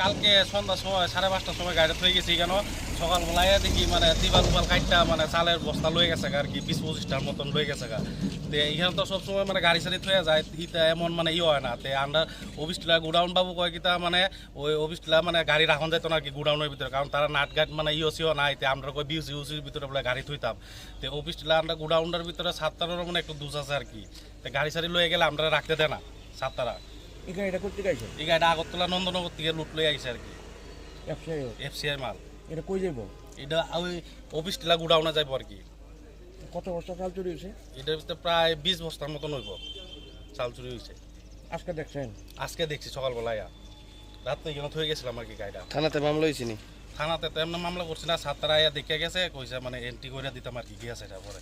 কালকে সন্ধ্যা সময়, সাড়ে পাঁচটার সময় গাড়ি থয়ে গেছি কেন? সকালবেলায় দেখি মানে তিবাল উবাল কাইটটা মানে চালের বস্তা লয়ে গেছে আর কি বিশ পঁচিশটার মতন লয়ে গেছে গা। তো এখানে তো সবসময় মানে গাড়ি সাড়ি থয়ে যায় ইটা এমন মানে ই হয় না। আমরা আন্ডার অফিসটিলা গোডাউন বাবু কয় কিতা মানে ওই অফিসটিলা মানে গাড়ি রাখন যেত না কি গোডাউনের ভিতরে, কারণ তারা নাট গাট মানে ইও সিও নাই তে আমরা কই বিউসি উসির ভিতরে বলে গাড়ি থইতাম। তো অফিসটিলা আমরা গোডাউনের ভিতরে সাতটার মানে একটু দুষ আছে আর কি। তো গাড়ি সাড়ি লয়ে গেলে আমরা রাখতে দেয় না। সাতটারা এখানে এটা করতে গাইছে এই গাড়িটা আগরতলা নন্দনগর থেকে লুট লয়ে আইছে আর কি। ব্যবসায়ী এফসিআই মাল। এটা কই যাইব? এটা ওই অফিস টিলা গোডাউনে যাইব আর কি। কত বস্তা চাল চুরি হয়েছে এটার ভিতরে প্রায় বিশ বস্তার মতন হইব চাল চুরি হয়েছে আজকে দেখছেন? আজকে দেখছি সকালবেলায় রাত তো এখানে থয়ে গেছিলাম আর কি গাড়িটা। থানাতে মামলা হয়েছে নি? থানাতে তো এমনি মামলা করছি না সাতটারা আয়া দেখে গেছে কইছে মানে এন্ট্রি করে দিতাম আর কি গিয়েছে এটা পরে।